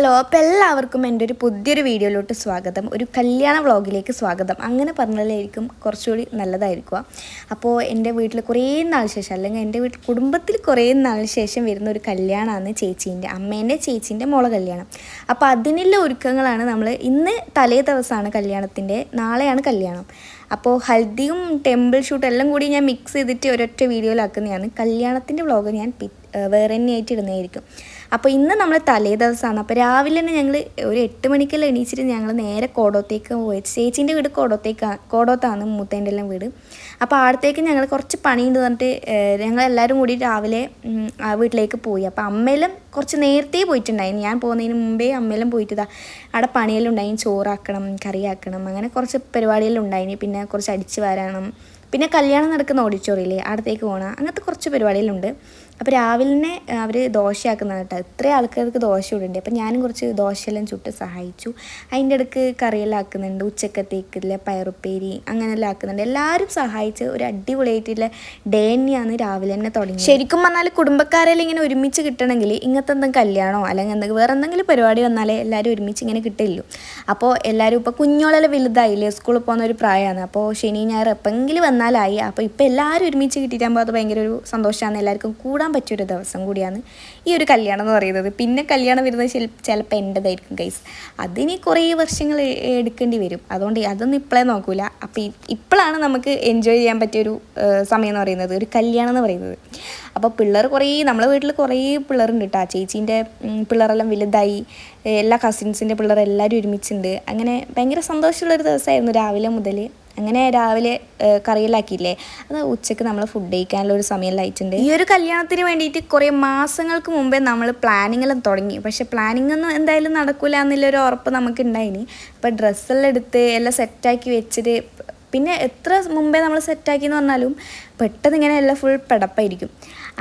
Hello അപ്പോൾ എല്ലാവർക്കും എന്റെ ഒരു പുതിയൊരു വീഡിയോയിലോട്ട് സ്വാഗതം. ഒരു കല്യാണ വ്ളോഗിലേക്ക് സ്വാഗതം. അങ്ങനെ പറഞ്ഞാലായിരിക്കും കുറച്ചുകൂടി നല്ലതായിരിക്കുക. അപ്പോൾ എന്റെ വീട്ടിൽ കുറേ നാൾ ശേഷം അല്ലെങ്കിൽ എന്റെ വീട്ടിൽ കുടുംബത്തിൽ കുറേ നാൾ ശേഷം വരുന്ന ഒരു കല്യാണമാണ് ചേച്ചീന്റെ അമ്മേന്റെ ചേച്ചീന്റെ മോളെ കല്യാണം. അപ്പോൾ അതിനുള്ള ഒരുക്കങ്ങളാണ് നമ്മൾ ഇന്ന് തലേ ദിവസമാണ് കല്യാണത്തിന്റെ നാളെയാണ് കല്യാണം. അപ്പോൾ ഹൽദിയും ടെമ്പിൾ ഷൂട്ടും എല്ലാം കൂടി ഞാൻ മിക്സ് ചെയ്തിട്ട് ഒരൊറ്റ വീഡിയോയിലാക്കുന്നതാണ് കല്യാണത്തിന്റെ വ്ളോഗ് ഞാൻ പി വേറെ തന്നെയായിട്ട് ഇടുന്നതായിരിക്കും അപ്പോൾ ഇന്ന് നമ്മൾ തലേ ദിവസമാണ് അപ്പോൾ രാവിലെ തന്നെ ഞങ്ങൾ ഒരു എട്ട് മണിക്കെല്ലാം എണീച്ചിട്ട് ഞങ്ങൾ നേരെ കോടോത്തേക്ക് പോയി. ചേച്ചീന്റെ വീട് കോടോത്തേക്കാണ് കോടോത്താണ് മൂത്തേന്റെ എല്ലാം വീട്. അപ്പോൾ ആടത്തേക്ക് ഞങ്ങൾ കുറച്ച് പണിയുണ്ട് പറഞ്ഞിട്ട് ഞങ്ങൾ എല്ലാവരും കൂടി രാവിലെ ആ വീട്ടിലേക്ക് പോയി. അപ്പോൾ അമ്മയിലും കുറച്ച് നേരത്തെ പോയിട്ടുണ്ടായിരുന്നു. ഞാൻ പോകുന്നതിന് മുമ്പേ അമ്മയിലും പോയിട്ട് അവിടെ പണിയെല്ലാം ഉണ്ടായി. ചോറാക്കണം കറിയാക്കണം അങ്ങനെ കുറച്ച് പരിപാടിയെല്ലാം ഉണ്ടായിന്. പിന്നെ കുറച്ച് അടിച്ച് വരണം. പിന്നെ കല്യാണം നടക്കുന്ന ഓഡിറ്റോറിയല്ലേ അവിടത്തേക്ക് പോകണം അങ്ങനത്തെ കുറച്ച് പരിപാടികളുണ്ട് അപ്പോൾ രാവിലെ അവർ ദോശയാക്കുന്നതാണ് കേട്ടോ. ഇത്രയും ആൾക്കാർക്ക് ദോശ ഇടുന്നുണ്ട് അപ്പോൾ ഞാനും കുറച്ച് ദോശയെല്ലാം ചുട്ട് സഹായിച്ചു. അതിന്റെ ഇടയ്ക്ക് കറിയെല്ലാം ആക്കുന്നുണ്ട്. ഉച്ചക്കത്തേക്കില്ല പയറുപ്പേരി അങ്ങനെയെല്ലാം ആക്കുന്നുണ്ട്. എല്ലാവരും സഹായിച്ച് ഒരു അടിപൊളിയായിട്ടുള്ള ഡേ തന്നെയാണ് രാവിലെ തന്നെ തുടങ്ങി ശരിക്കും പറഞ്ഞാൽ കുടുംബക്കാരെല്ലാം ഇങ്ങനെ ഒരുമിച്ച് കിട്ടണമെങ്കിൽ ഇങ്ങനത്തെ എന്തെങ്കിലും കല്യാണമോ അല്ലെങ്കിൽ എന്തെങ്കിലും വേറെ എന്തെങ്കിലും പരിപാടി വന്നാലേ എല്ലാവരും ഒരുമിച്ച് ഇങ്ങനെ കിട്ടില്ലു അപ്പോൾ എല്ലാവരും ഇപ്പോൾ കുഞ്ഞോളെല്ലാം വലുതായില്ലേ സ്കൂളിൽ പോകുന്ന ഒരു പ്രായമാണ്. അപ്പോൾ ശനി ഞായർ എപ്പെങ്കിലും വന്നാലായി. അപ്പോൾ ഇപ്പോൾ എല്ലാവരും ഒരുമിച്ച് കിട്ടിയിട്ടാകുമ്പോൾ അത് ഭയങ്കര ഒരു സന്തോഷമാണ്. എല്ലാവർക്കും കൂടാൻ പറ്റിയൊരു ദിവസം കൂടിയാണ് ഈ ഒരു കല്യാണം എന്ന് പറയുന്നത്. പിന്നെ കല്യാണം വരുന്നത് ചിലപ്പോൾ എന്റെതായിരിക്കും ഗൈസ് അതിനി കുറേ വർഷങ്ങൾ എടുക്കേണ്ടി വരും. അതുകൊണ്ട് അതൊന്നും ഇപ്പോഴേ നോക്കൂല. അപ്പോൾ ഇപ്പോഴാണ് നമുക്ക് എൻജോയ് ചെയ്യാൻ പറ്റിയൊരു സമയം എന്ന് പറയുന്നത്. ഒരു കല്യാണം എന്ന് പറയുന്നത്. അപ്പോൾ പിള്ളേർ കുറേ നമ്മളെ വീട്ടിൽ കുറേ പിള്ളേരുണ്ട് കേട്ടോ ചേച്ചീന്റെ പിള്ളേരെല്ലാം വലുതായി. എല്ലാ കസിൻസിന്റെ പിള്ളേർ എല്ലാവരും ഒരുമിച്ചുണ്ട്. അങ്ങനെ ഭയങ്കര സന്തോഷമുള്ളൊരു ദിവസമായിരുന്നു രാവിലെ മുതൽ അങ്ങനെ രാവിലെ കറിയിലാക്കിയില്ലേ അത് ഉച്ചയ്ക്ക് നമ്മൾ ഫുഡ് കഴിക്കാനുള്ള ഒരു സമയം ലൈറ്റുണ്ട് ഈ ഒരു കല്യാണത്തിന് വേണ്ടിയിട്ട് കുറേ മാസങ്ങൾക്ക് മുമ്പേ നമ്മൾ പ്ലാനിങ് എല്ലാം തുടങ്ങി. പക്ഷേ പ്ലാനിങ് ഒന്നും എന്തായാലും നടക്കില്ല എന്നുള്ളൊരു ഉറപ്പ് നമുക്ക് ഉണ്ടായിനി അപ്പോൾ ഡ്രസ്സെല്ലാം എടുത്ത് എല്ലാം സെറ്റാക്കി വെച്ചിട്ട് പിന്നെ എത്ര മുമ്പേ നമ്മൾ സെറ്റാക്കി എന്ന് പറഞ്ഞാലും പെട്ടെന്ന് ഇങ്ങനെ എല്ലാം ഫുൾ പെടപ്പായിരിക്കും.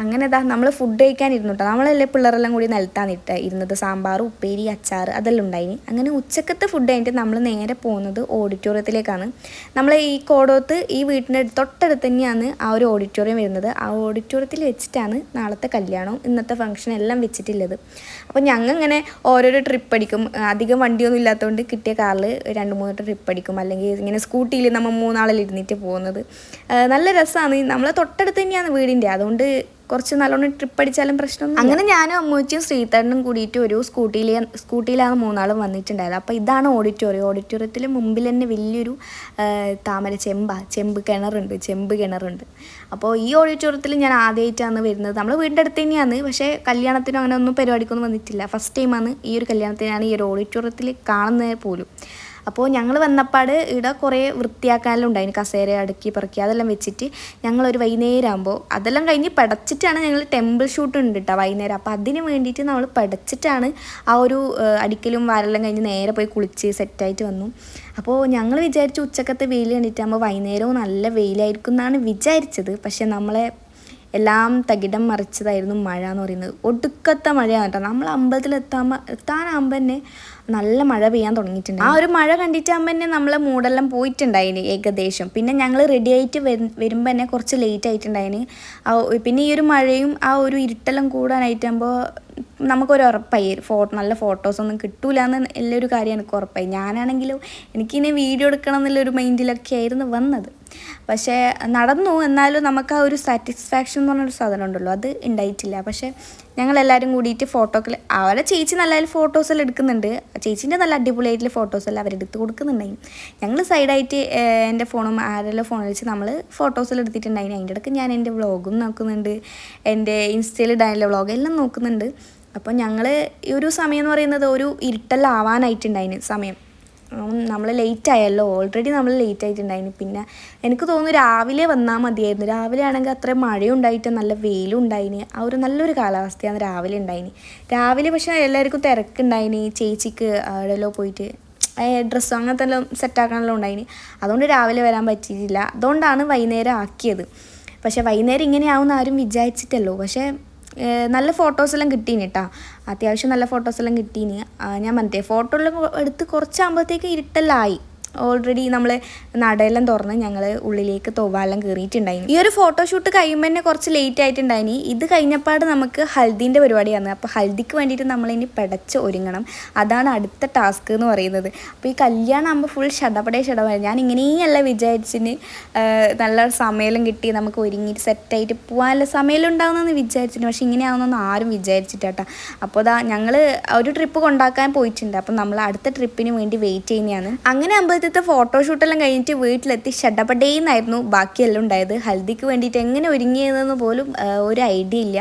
അങ്ങനെ ഇതാ നമ്മൾ ഫുഡ് കഴിക്കാൻ ഇരുന്നു കേട്ടോ നമ്മളല്ലേ പിള്ളേരെല്ലാം കൂടി നിലത്താണ് ഇട്ട ഇരുന്നത് സാമ്പാർ ഉപ്പേരി അച്ചാർ അതെല്ലാം ഉണ്ടായിന്. അങ്ങനെ ഉച്ചക്കത്തെ ഫുഡ് കഴിഞ്ഞിട്ട് നമ്മൾ നേരെ പോകുന്നത് ഓഡിറ്റോറിയത്തിലേക്കാണ് നമ്മൾ ഈ കോടോത്ത് ഈ വീട്ടിന്റെ തൊട്ടടുത്ത് തന്നെയാണ് ആ ഒരു ഓഡിറ്റോറിയം വരുന്നത്. ആ ഓഡിറ്റോറിയത്തിൽ വെച്ചിട്ടാണ് നാളത്തെ കല്യാണവും ഇന്നത്തെ ഫംഗ്ഷൻ എല്ലാം വെച്ചിട്ടുള്ളത്. അപ്പോൾ ഞങ്ങൾ ഇങ്ങനെ ഓരോരോ ട്രിപ്പ് അടിക്കും. അധികം വണ്ടിയൊന്നും ഇല്ലാത്തതുകൊണ്ട് കിട്ടിയ കാറിൽ രണ്ട് മൂന്ന് ട്രിപ്പ് അടിക്കും. അല്ലെങ്കിൽ ഇങ്ങനെ സ്കൂട്ടിയിൽ നമ്മൾ മൂന്നാളിൽ ഇരുന്നിട്ട് പോകുന്നത് നല്ല രസമാണ് നമ്മളെ തൊട്ടടുത്ത് തന്നെയാണ് വീടിന്റെ അതുകൊണ്ട് കുറച്ച് നല്ലോണം ട്രിപ്പ് അടിച്ചാലും പ്രശ്നം അങ്ങനെ ഞാനും അമ്മൂച്ചും ശ്രീധരനും കൂടിയിട്ട് ഒരു സ്കൂട്ടിയിൽ സ്കൂട്ടിയിലാണ് മൂന്നാളും വന്നിട്ടുണ്ടായത്. അപ്പോൾ ഇതാണ് ഓഡിറ്റോറിയം. ഓഡിറ്റോറിയത്തിൽ മുമ്പിൽ തന്നെ വലിയൊരു താമര ചെമ്പ ചെമ്പ് കിണറുണ്ട് ചെമ്പ് കിണറുണ്ട്. അപ്പോൾ ഈ ഓഡിറ്റോറിയത്തിൽ ഞാൻ ആദ്യമായിട്ടാണ് വരുന്നത്. നമ്മൾ വീടിന്റെ അടുത്ത് തന്നെയാണ്. പക്ഷേ കല്യാണത്തിനും അങ്ങനെ ഒന്നും പരിപാടിക്കൊന്നും വന്നിട്ടില്ല. ഫസ്റ്റ് ടൈമാണ് ഈ ഒരു കല്യാണത്തിനാണ് ഈ ഒരു ഓഡിറ്റോറിയത്തിൽ കാണുന്നത് പോലും. അപ്പോൾ ഞങ്ങൾ വന്നപ്പാട് ഇവിടെ കുറേ വൃത്തിയാക്കാനെല്ലാം ഉണ്ടായിന്. കസേര അടുക്കി പറക്കി അതെല്ലാം വെച്ചിട്ട് ഞങ്ങളൊരു വൈകുന്നേരം ആകുമ്പോൾ അതെല്ലാം കഴിഞ്ഞ് പടച്ചിട്ടാണ് ഞങ്ങൾ ടെമ്പിൾ ഷൂട്ട് ഉണ്ട് കേട്ടോ വൈകുന്നേരം. അപ്പോൾ അതിന് വേണ്ടിയിട്ട് നമ്മൾ പടച്ചിട്ടാണ് ആ ഒരു അടിക്കലും വാരെല്ലാം കഴിഞ്ഞ് നേരെ പോയി കുളിച്ച് സെറ്റായിട്ട് വന്നു. അപ്പോൾ ഞങ്ങൾ വിചാരിച്ചു ഉച്ചക്കത്തെ വെയിൽ കണ്ടിട്ടാകുമ്പോൾ വൈകുന്നേരവും നല്ല വെയിലായിരിക്കും എന്നാണ് വിചാരിച്ചത്. പക്ഷേ നമ്മളെ എല്ലാം തകിടം മറിച്ചതായിരുന്നു മഴ എന്ന് പറയുന്നത്. ഒടുക്കത്തെ മഴയാണ് കേട്ടോ. നമ്മൾ അമ്പലത്തിൽ എത്താൻ എത്താനാകുമ്പോൾ തന്നെ നല്ല മഴ പെയ്യാൻ തുടങ്ങിയിട്ടുണ്ട്. ആ ഒരു മഴ കണ്ടിട്ടാകുമ്പോൾ തന്നെ നമ്മളെ മൂടെല്ലാം പോയിട്ടുണ്ടായിന് ഏകദേശം. പിന്നെ ഞങ്ങൾ റെഡി ആയിട്ട് വരുമ്പോൾ തന്നെ കുറച്ച് ലേറ്റ് ആയിട്ടുണ്ടായിന്. പിന്നെ ഈ ഒരു മഴയും ആ ഒരു ഇരുട്ടെല്ലാം കൂടാനായിട്ടാകുമ്പോൾ നമുക്കൊരു ഉറപ്പായി. ഫോട്ടോ നല്ല ഫോട്ടോസൊന്നും കിട്ടൂല എന്ന് എല്ലാവരും കാര്യം എനിക്ക് ഉറപ്പായി. ഞാനാണെങ്കിലും എനിക്കിനി വീഡിയോ എടുക്കണം എന്നുള്ളൊരു മൈൻഡിലൊക്കെ ആയിരുന്നു വന്നത്. പക്ഷേ നടന്നു എന്നാലും നമുക്ക് ആ ഒരു സാറ്റിസ്ഫാക്ഷൻ എന്ന് പറഞ്ഞൊരു സാധനം ഉണ്ടല്ലോ അത് ഉണ്ടായിട്ടില്ല. പക്ഷേ ഞങ്ങളെല്ലാവരും കൂടിയിട്ട് ഫോട്ടോകൾ അവരെ ചേച്ചി നല്ല ഫോട്ടോസെല്ലാം എടുക്കുന്നുണ്ട്. ചേച്ചീന്റെ നല്ല അടിപൊളിയായിട്ടുള്ള ഫോട്ടോസെല്ലാം അവരെടുത്ത് കൊടുക്കുന്നുണ്ടായി. ഞങ്ങൾ സൈഡായിട്ട് എന്റെ ഫോണും ആരെല്ലാം ഫോൺ വെച്ച് നമ്മൾ ഫോട്ടോസെല്ലാം എടുത്തിട്ടുണ്ടായിരുന്നു അതിന്റെ ഇടയ്ക്ക് ഞാൻ എന്റെ വ്ളോഗും നോക്കുന്നുണ്ട്. എന്റെ ഇൻസ്റ്റയിൽ ഇടാനുള്ള വ്ളോഗ് എല്ലാം നോക്കുന്നുണ്ട്. അപ്പോൾ ഞങ്ങൾ ഈ ഒരു സമയം എന്ന് പറയുന്നത് ഒരു ഇരുട്ടെല്ലാം സമയം. നമ്മൾ ലേറ്റ് ആയല്ലോ. ഓൾറെഡി നമ്മൾ ലേറ്റ് ആയിട്ടുണ്ടായിരുന്നു പിന്നെ എനിക്ക് തോന്നുന്നു രാവിലെ വന്നാൽ മതിയായിരുന്നു. രാവിലെ ആണെങ്കിൽ അത്ര മഴയും ഉണ്ടായിട്ട് നല്ല വെയിലും ഉണ്ടായിന്. ആ ഒരു നല്ലൊരു കാലാവസ്ഥയാണ് രാവിലെ ഉണ്ടായിന്. രാവിലെ പക്ഷേ എല്ലാവർക്കും തിരക്കുണ്ടായിന്. ചേച്ചിക്ക് അവിടെല്ലോ പോയിട്ട് ഡ്രസ്സും അങ്ങനത്തെ എല്ലാം സെറ്റാക്കാനെല്ലാം ഉണ്ടായിന്. അതുകൊണ്ട് രാവിലെ വരാൻ പറ്റിയിട്ടില്ല അതുകൊണ്ടാണ് വൈകുന്നേരം ആക്കിയത്. പക്ഷേ വൈകുന്നേരം ഇങ്ങനെയാവുമെന്ന് ആരും വിചാരിച്ചിട്ടല്ലോ. പക്ഷേ നല്ല ഫോട്ടോസെല്ലാം കിട്ടീനി കേട്ടോ അത്യാവശ്യം നല്ല ഫോട്ടോസെല്ലാം കിട്ടീനി. ഞാൻ പറഞ്ഞേ ഫോട്ടോ എല്ലാം എടുത്ത് കുറച്ചാകുമ്പോഴത്തേക്ക് ഇരുട്ടെല്ലാം ആയി ഓൾറെഡി നമ്മൾ നടയെല്ലാം തുറന്ന് ഞങ്ങൾ ഉള്ളിലേക്ക് തൊവാലെല്ലാം കയറിയിട്ടുണ്ടായിന് ഈ ഒരു ഫോട്ടോഷൂട്ട് കഴിയുമ്പോൾ തന്നെ കുറച്ച് ലേറ്റ് ആയിട്ടുണ്ടായിന്. ഇത് കഴിഞ്ഞപ്പാട് നമുക്ക് ഹൽദീന്റെ പരിപാടിയാണ് അപ്പോൾ ഹൽദിക്ക് വേണ്ടിയിട്ട് നമ്മളിനി പെടച്ച് ഒരുങ്ങണം. അതാണ് അടുത്ത ടാസ്ക് എന്ന് പറയുന്നത്. അപ്പോൾ ഈ കല്യാണം ആകുമ്പോൾ ഫുൾ ഷടപടേ ഷടപടേ ഞാൻ ഇങ്ങനെയല്ല വിചാരിച്ചിന് നല്ല സമയം കിട്ടി നമുക്ക് ഒരുങ്ങിയിട്ട് സെറ്റായിട്ട് പോകാനുള്ള സമയം ഉണ്ടാകുന്നെന്ന് പക്ഷേ ഇങ്ങനെ ആവുമെന്നൊന്നും ആരും വിചാരിച്ചിട്ടാ അപ്പോൾ അതാ ഞങ്ങൾ ഒരു ട്രിപ്പ് കൊണ്ടാക്കാൻ പോയിട്ടുണ്ട്. അപ്പം നമ്മൾ അടുത്ത ട്രിപ്പിന് വേണ്ടി വെയിറ്റ് ചെയ്യുന്നതാണ്. അങ്ങനെ അമ്പലത്തെ ഫോട്ടോഷൂട്ടെല്ലാം കഴിഞ്ഞിട്ട് വീട്ടിലെത്തി. ഷഡപടേന്നായിരുന്നു ബാക്കിയെല്ലാം ഉണ്ടായത്. ഹൽദിക്ക് വേണ്ടിയിട്ട് എങ്ങനെ ഒരുങ്ങിയതെന്ന് പോലും ഒരു ഐഡിയ ഇല്ല.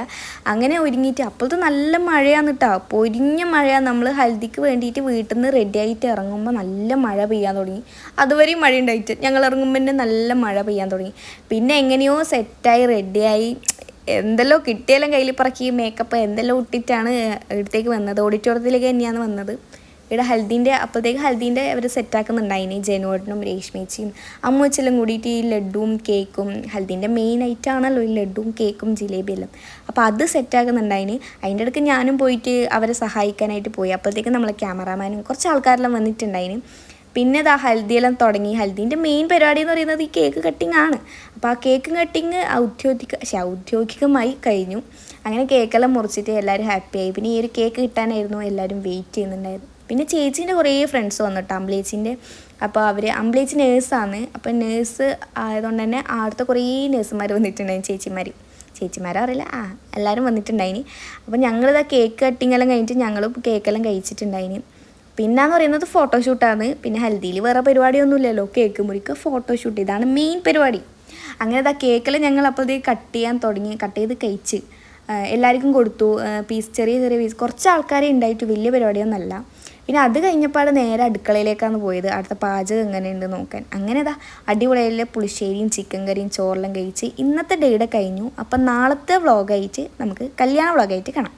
അങ്ങനെ ഒരുങ്ങിയിട്ട് അപ്പോഴത്തെ നല്ല മഴയാണ് കേട്ടോ പൊരിഞ്ഞ മഴയാണ് നമ്മൾ ഹൽദിക്ക് വേണ്ടിയിട്ട് വീട്ടിൽ നിന്ന് റെഡി ആയിട്ട് ഇറങ്ങുമ്പോൾ നല്ല മഴ പെയ്യാൻ തുടങ്ങി. അതുവരെയും മഴ ഉണ്ടായിട്ട്. ഞങ്ങൾ ഇറങ്ങുമ്പോൾ തന്നെ നല്ല മഴ പെയ്യാൻ തുടങ്ങി. പിന്നെ എങ്ങനെയോ സെറ്റായി റെഡിയായി എന്തെല്ലോ കിട്ടിയാലും കയ്യിൽ പറക്കി മേക്കപ്പ് എന്തെല്ലോ ഇട്ടിട്ടാണ് ഇവിടത്തേക്ക് വന്നത്. ഓഡിറ്റോറിയത്തിലേക്ക് തന്നെയാണ് വന്നത്. ഇവിടെ ഹൽദീന്റെ അപ്പോഴത്തേക്ക് ഹൽദീന്റെ അവർ സെറ്റാക്കുന്നുണ്ടായിനി ജനുവേട്ടനും രേഷ്മേച്ചിയും. അമ്മച്ചെല്ലാം കൂടിയിട്ട് ഈ ലഡുവും കേക്കും ഹൽദീന്റെ മെയിൻ ഐറ്റം ആണല്ലോ ഈ ലഡുവും കേക്കും ജിലേബിയെല്ലാം അപ്പോൾ അത് സെറ്റാക്കുന്നുണ്ടായിനി അതിന്റെ ഇടയ്ക്ക് ഞാനും പോയിട്ട് അവരെ സഹായിക്കാനായിട്ട് പോയി. അപ്പോഴത്തേക്ക് നമ്മളെ ക്യാമറാമാനും കുറച്ച് ആൾക്കാരെല്ലാം വന്നിട്ടുണ്ടായിന്. പിന്നെ ഇതാ ഹൽദിയെല്ലാം തുടങ്ങി. ഹൽദീന്റെ മെയിൻ പരിപാടി എന്ന് പറയുന്നത് ഈ കേക്ക് കട്ടിംഗ് ആണ്. അപ്പോൾ ആ കേക്ക് കട്ടിങ് ഔദ്യോഗിക ഔദ്യോഗികമായി കഴിഞ്ഞു. അങ്ങനെ കേക്കെല്ലാം മുറിച്ചിട്ട് എല്ലാവരും ഹാപ്പിയായി പിന്നെ ഈ ഒരു കേക്ക് കിട്ടാനായിരുന്നു എല്ലാവരും വെയിറ്റ് ചെയ്യുന്നുണ്ടായത് പിന്നെ ചേച്ചീന്റെ കുറേ ഫ്രണ്ട്സ് വന്നിട്ട് അമ്പലേച്ചിന്റെ അപ്പോൾ അവർ അമ്പിളേച്ചി നേഴ്സാണ് അപ്പോൾ നേഴ്സ് ആയതുകൊണ്ട് തന്നെ അവിടുത്തെ കുറേ നേഴ്സുമാർ വന്നിട്ടുണ്ടായിരുന്നു ചേച്ചിമാർ ചേച്ചിമാരും. അറിയില്ല. ആ എല്ലാവരും വന്നിട്ടുണ്ടായിനി. അപ്പോൾ ഞങ്ങളിതാ കേക്ക് കട്ടിങ് എല്ലാം കഴിഞ്ഞിട്ട് ഞങ്ങൾ കേക്കെല്ലാം കഴിച്ചിട്ടുണ്ടായിനി. പിന്നെന്ന് പറയുന്നത് ഫോട്ടോഷൂട്ടാണ് പിന്നെ ഹൽദിയിൽ വേറെ പരിപാടിയൊന്നുമില്ലല്ലോ. കേക്ക് മുറിക്കുക ഫോട്ടോഷൂട്ട് ഇതാണ് മെയിൻ പരിപാടി. അങ്ങനെ ഇതാ കേക്കെല്ലാം ഞങ്ങൾ അപ്പോൾ അപ്പോഴത്തേക്ക് കട്ട് ചെയ്യാൻ തുടങ്ങി. കട്ട് ചെയ്ത് കഴിച്ച്. എല്ലാവർക്കും കൊടുത്തു. പീസ് ചെറിയ ചെറിയ പീസ് കുറച്ച് ആൾക്കാരെ ഉണ്ടായിട്ട്. വലിയ പരിപാടിയൊന്നുമല്ല. പിന്നെ അത് കഴിഞ്ഞപ്പാട് നേരെ അടുക്കളയിലേക്കാണ് പോയത്. അടുത്ത പാചകം എങ്ങനെയുണ്ട് നോക്കാൻ. അങ്ങനെ ഇതാ പുളിശ്ശേരിയും ചിക്കൻ കറിയും ചോറെല്ലാം കഴിച്ച് ഇന്നത്തെ ഡേയുടെ കഴിഞ്ഞു. അപ്പം നാളത്തെ വ്ളോഗായിട്ട് നമുക്ക് കല്യാണ വ്ളോഗായിട്ട് കാണാം.